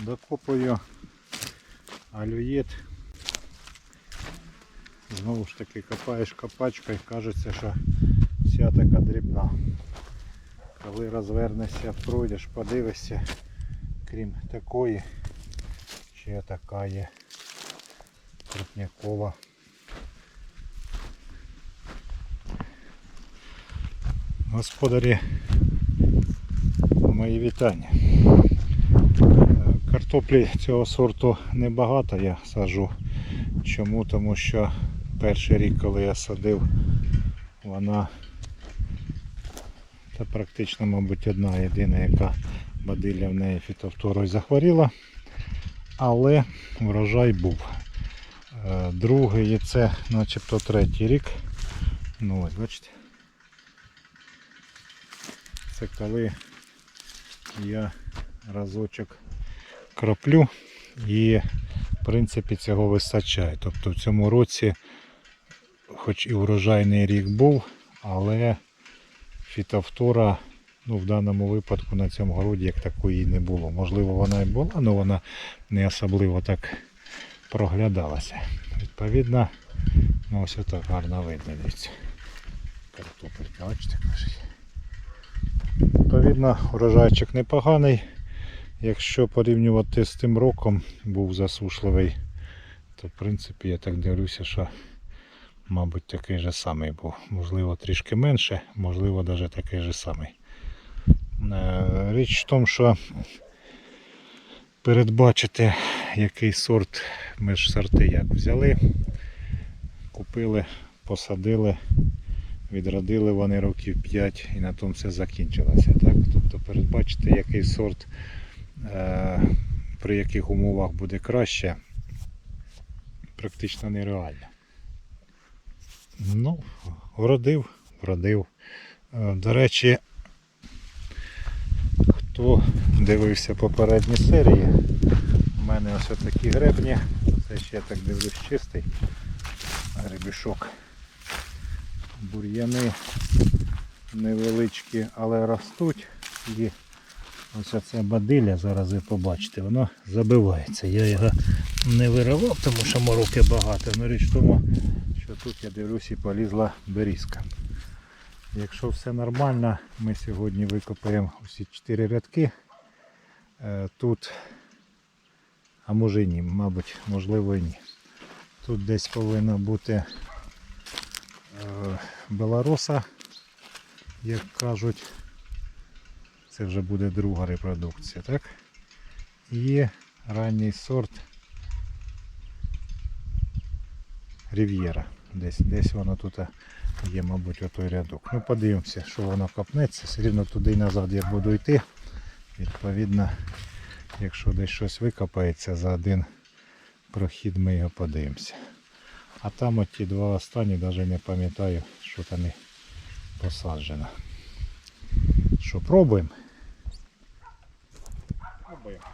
Докопую алюєт. Знову ж таки копаєш копачкою, кажеться, що вся така дрібна. Коли розвернешся, пройдеш, подивишся, крім такої, ще така є крупнякова. Господарі, мої вітання. Картоплі цього сорту небагато я сажу. Чому? Тому що перший рік, коли я садив, вона та практично, мабуть, одна єдина, яка бадилля в неї фітофторою захворіла. Але врожай був. Е, Другий і це начебто третій рік. Ну ось, бачите. Це коли я разочок краплю і в принципі цього вистачає. Тобто в цьому році, хоч і урожайний рік був, але фітофтора ну, в даному випадку на цьому городі як такої не було. Можливо, вона і була, але вона не особливо так проглядалася. Відповідно, ну ось отак гарно видно дивіться. Картопелька, бачите, кажуть. Відповідно, урожайчик непоганий. Якщо порівнювати з тим роком, був засушливий, то в принципі я так дивлюся, що мабуть такий же самий був. Можливо трішки менше, можливо навіть такий же самий. Е, Річ в тому, що передбачити, який сорт ми ж сорти як взяли, купили, посадили, відродили вони років 5 і на тому все закінчилося. Так? Тобто передбачити, який сорт при яких умовах буде краще, практично нереально. Ну, вродив, вродив. Е, До речі, хто дивився попередні серії, у мене ось такі гребні. Це ще я так дивлюсь чистий гребішок. Бур'яни невеличкі, але ростуть. Ось оце бадилля, зараз ви побачите, воно забивається. Я його не виривав, тому що мороки багато. Ну річ в тому, що тут я дивлюсь і полізла берізка. Якщо все нормально, ми сьогодні викопаємо усі 4 рядки. Е, Тут, а може і ні, мабуть, можливо і ні. Тут десь повинна бути е, белороса, як кажуть. Це вже буде друга репродукція, так? І ранній сорт Рів'єра. Десь, десь воно тут є, мабуть, отой рядок. Ну подивимося, що воно копнеться. Все рівно туди і назад я буду йти. Відповідно, якщо десь щось викопається за один прохід, ми його подивимося. А там оті два останні, навіть не пам'ятаю, що там і посаджено. Що, пробуємо? Пробуємо.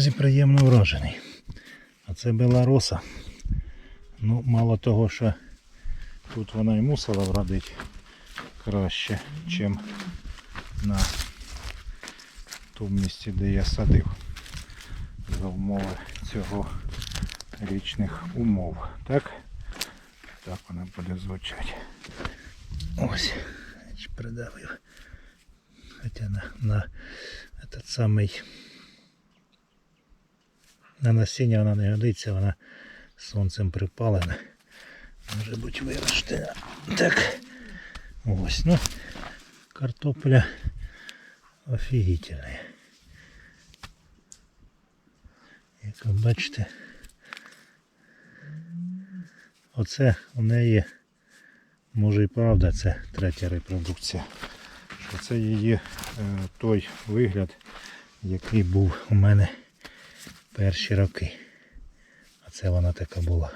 Друзі, приємно вражений. А це белароса. Ну, мало того, що тут вона і мусила вродити краще, ніж на тому місці, де я садив. За умови цього річних умов. Так? Так вона буде звучати. Ось, придавив. Хотя на, на этот самий на насіння вона не годиться, вона сонцем припалене. Може бути виросте. Так. Ось, ну, картопля офігітельна. Як ви бачите, оце у неї, може і правда, це третя репродукція. Що це її е, той вигляд, який був у мене перші роки. А це вона така була.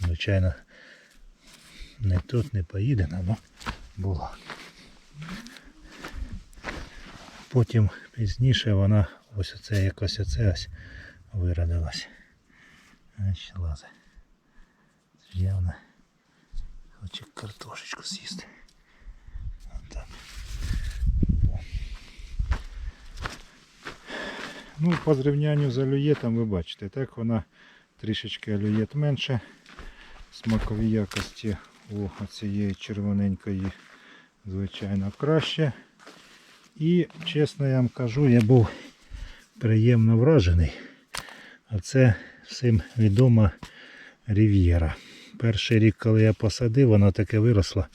Звичайно, не тут не поїдена, але була. Потім пізніше вона ось оце якось оце ось виродилась. Ось лазить. Явно хоче картошечку з'їсти. Отак. О. Ну, по зрівнянню з алюєтом ви бачите, так вона трішечки алюєт менше. Смакові якості у цієї червоненької, звичайно, краще. І, чесно я вам кажу, я був приємно вражений. А це всім відома Рів'єра. Перший рік, коли я посадив, вона таке виросла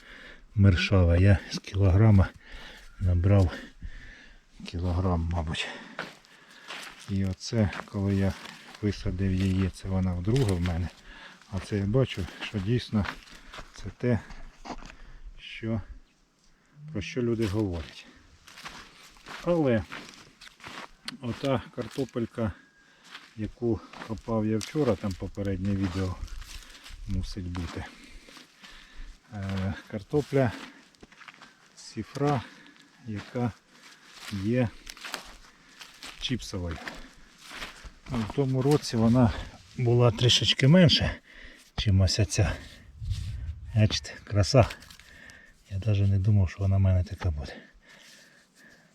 мершава. Я з кілограма набрав кілограм, мабуть. І оце, коли я висадив її, це вона вдруге в мене. А це я бачу, що дійсно це те, що, про що люди говорять. Але ота картопелька, яку копав я вчора, там попереднє відео мусить бути. Е, картопля сіфра, яка є чіпсовою. В тому році вона була трішечки менше, чим ось ця. Бачите, краса. Я навіть не думав, що вона в мене така буде.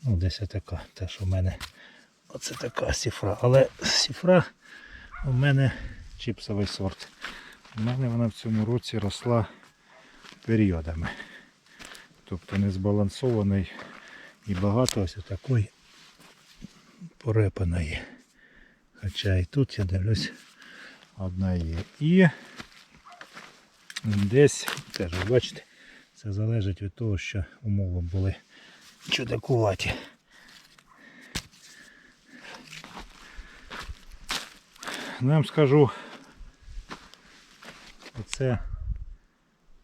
Ну, десь така, те, що в мене оце така сіфра. Але сіфра у мене чіпсовий сорт. У мене вона в цьому році росла періодами. Тобто не збалансований і багато ось такої порепаної. Хоча і тут я дивлюсь одна є. І десь теж бачите, це залежить від того, що умови були чудакуваті. Ну, я вам скажу, оце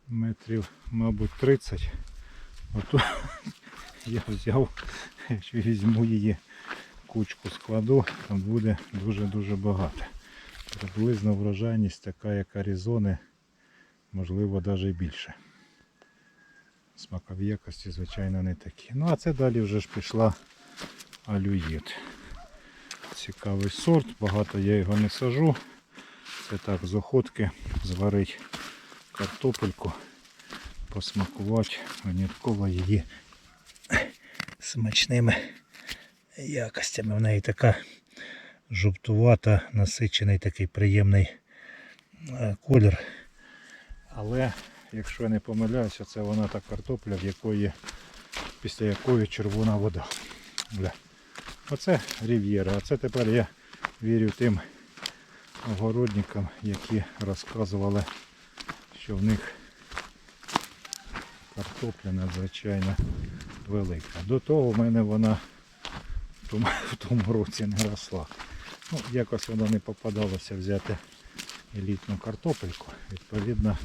метрів, мабуть, 30. Ото я взяв, візьму її кучку складу, там буде дуже-дуже багато. Приблизно врожайність така, як Аризони, можливо, навіть більше. Смакові якості, звичайно, не такі. Ну а це далі вже ж пішла алюїд. Цікавий сорт, багато я його не сажу. Це так з охотки зварить картопельку, посмакувати винятково її смачними якостями. В неї така жовтувата, насичений такий приємний е, колір. Але, якщо я не помиляюся, це вона та картопля, в якої, після якої червона вода. Бля. Оце рів'єра. А це тепер я вірю тим огородникам, які розказували, що в них картопля надзвичайно велика. До того в мене вона в тому, році не росла. Ну, якось воно не попадалося взяти елітну картопельку. Відповідно,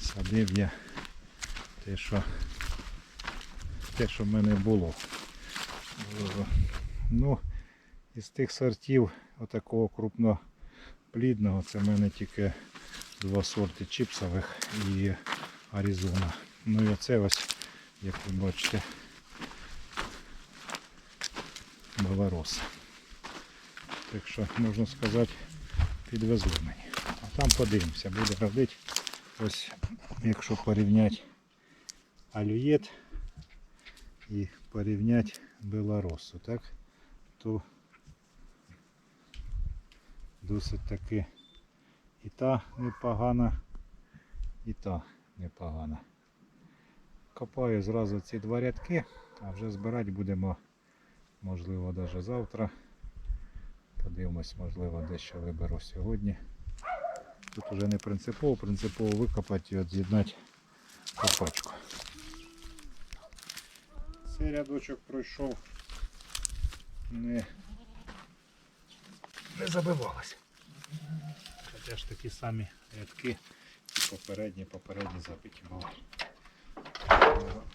садив я те, що те, що в мене було. Е, Ну, із тих сортів отакого крупноплідного, це в мене тільки два сорти чіпсових і Аризона. Ну і оце ось, як ви бачите, Белороса. Так що, можна сказати, підвезли мені. А там подивимося, буде родити. Ось, якщо порівняти алюєт і порівняти белоросу, так, то досить таки і та непогана, і та непогана. Копаю зразу ці два рядки, а вже збирати будемо, можливо, навіть завтра. Подивимось, можливо, дещо виберу сьогодні. Тут вже не принципово, принципово викопати і от з'єднати копачку. Цей рядочок пройшов не, не забивалось. Хоча ж такі самі рядки і попередні, попередні запиті були.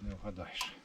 Не вгадаєш.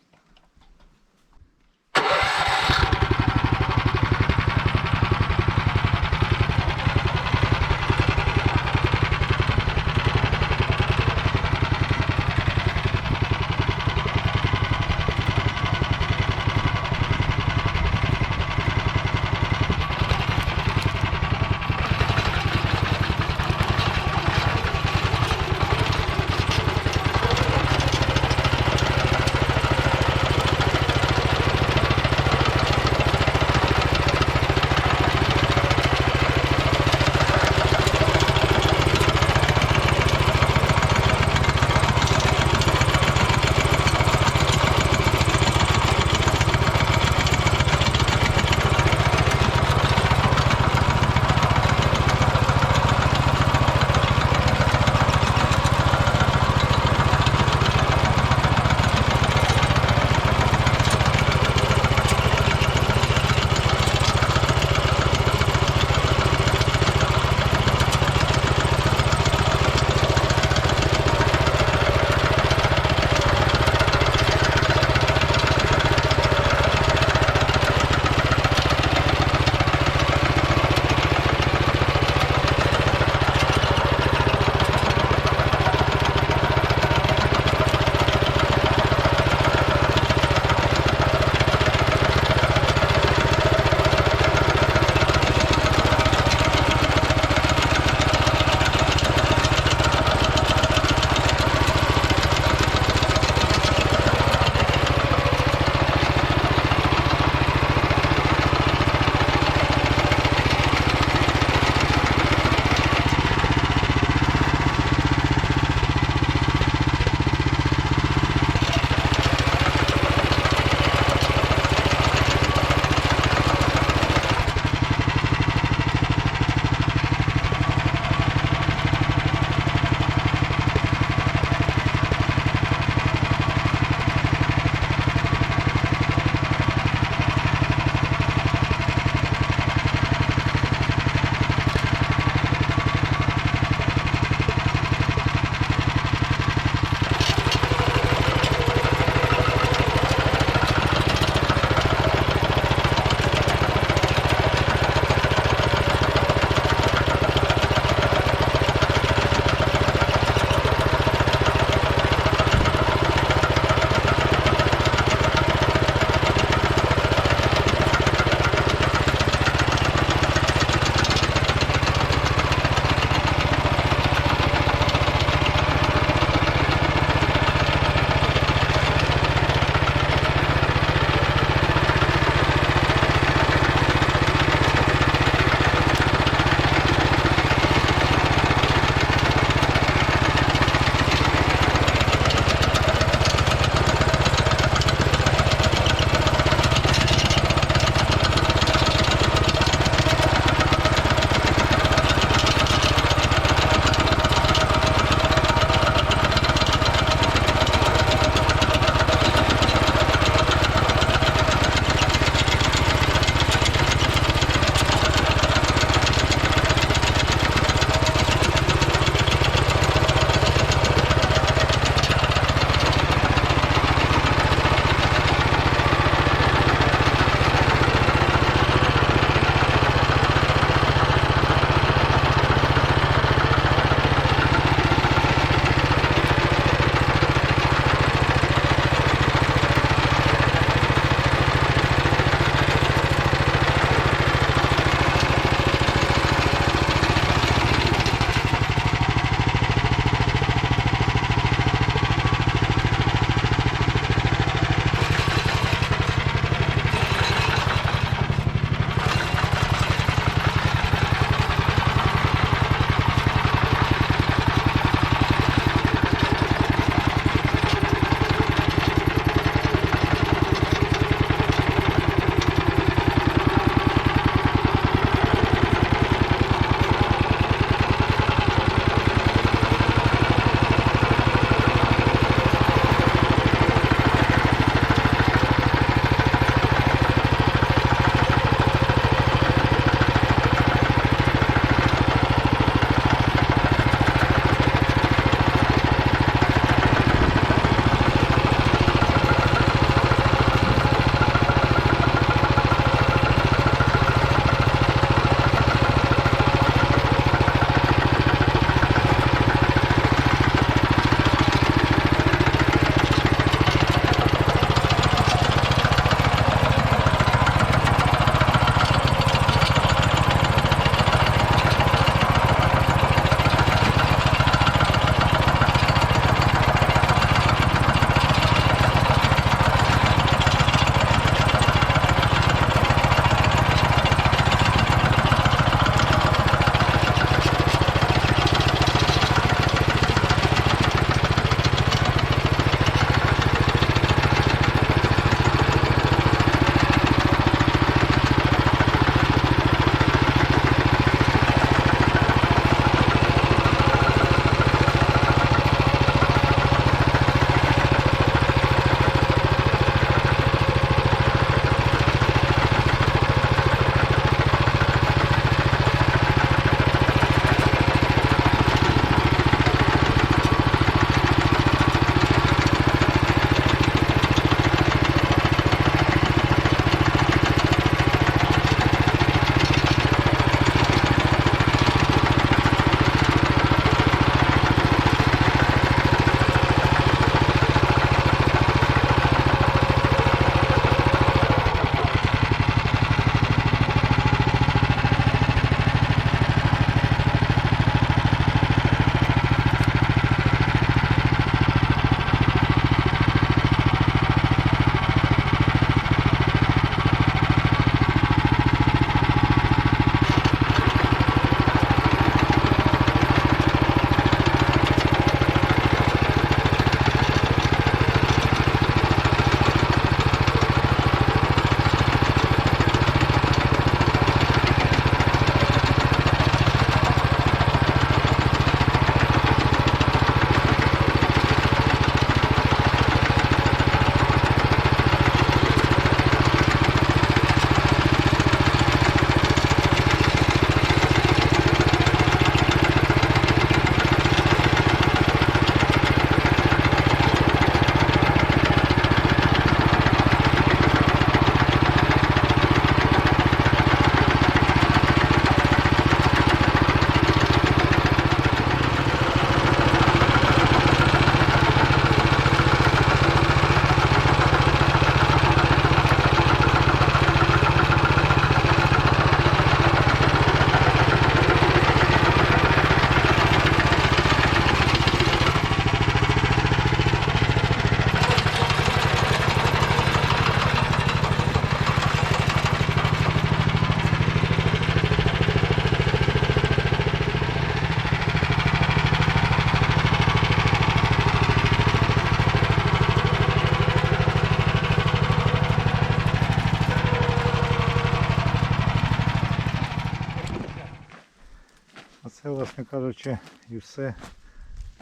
Кажучи, і все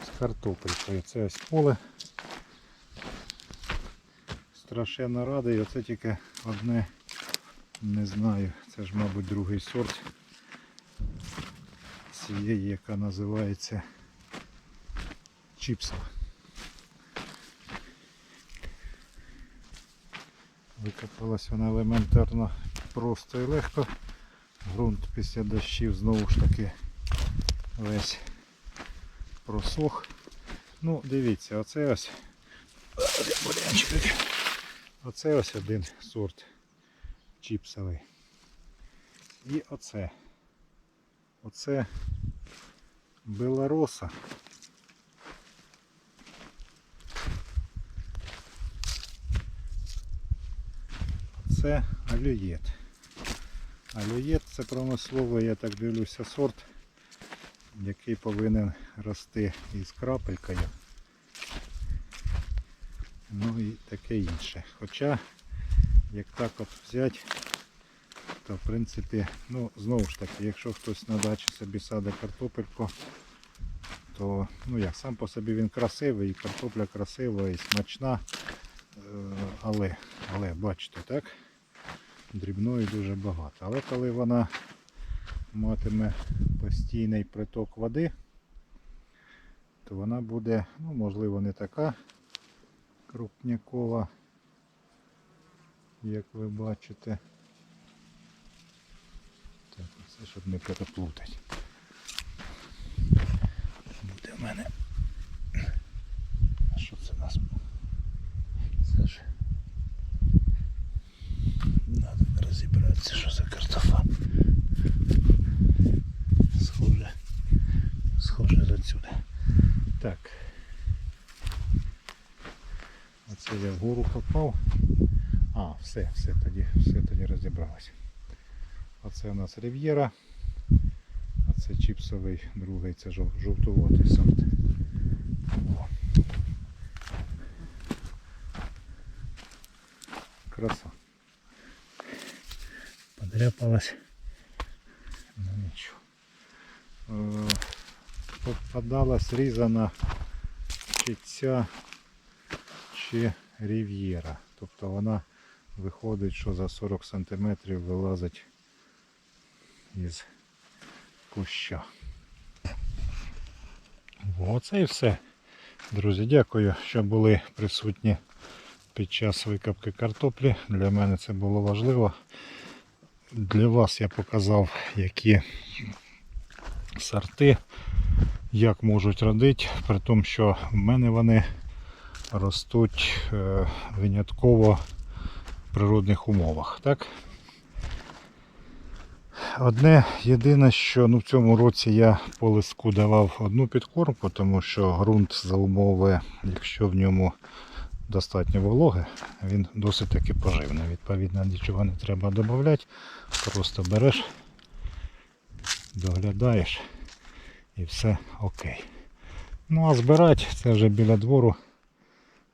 з картопелькою. Це ось поле. Страшенно радий, оце тільки одне, не знаю, це ж, мабуть, другий сорт цієї, яка називається чіпсова. Викопалась вона елементарно просто і легко. Грунт після дощів знову ж таки весь просох. Ну, дивіться, оце ось. Оце ось один сорт чіпсовий. І оце. Оце белороса. Це алюєт. Алюєт це промисловий, я так дивлюся, сорт, який повинен рости із крапелькою. Ну і таке інше. Хоча, як так от взяти, то в принципі, ну знову ж таки, якщо хтось на дачі собі садить картопельку, то ну як сам по собі він красивий, і картопля красива і смачна. Е, Але, але бачите, так? Дрібної дуже багато. Але коли вона матиме постійний приток води, то вона буде, ну, можливо, не така крупнякова, як ви бачите. Так, це щоб не переплутати. Буде в мене. А що це у нас? Це ж. Надо розібратися, що за картофа. Схоже. Схоже з отсюда. Так. Оце я вгору попав. А, все, все тоді, все тоді розібралося. Оце у нас Рів'єра. А це чіпсовий другий, це жов- жовтуватий сорт. Краса. Подряпалась. Ну нічого. Е, Попадалась різана чи ця, чи рів'єра. Тобто вона виходить, що за 40 см вилазить із куща. Оце і все. Друзі, дякую, що були присутні під час викопки картоплі. Для мене це було важливо. Для вас я показав, які сорти, як можуть родити, при тому, що в мене вони ростуть е, винятково в природних умовах. Так? Одне єдине, що ну, в цьому році я по листку давав одну підкормку, тому що ґрунт за умови, якщо в ньому достатньо вологи, він досить таки поживний. Відповідно, нічого не треба додати, просто береш, доглядаєш і все окей. Ну а збирати це вже біля двору.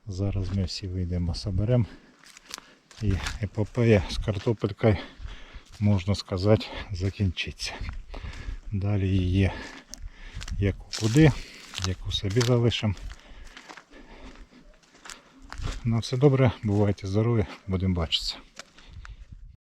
Зараз ми всі вийдемо, соберемо. І епопея з картопелькою, можна сказати, закінчиться. Далі її яку куди, яку собі залишимо. На все добре, бувайте здорові, будемо бачитися.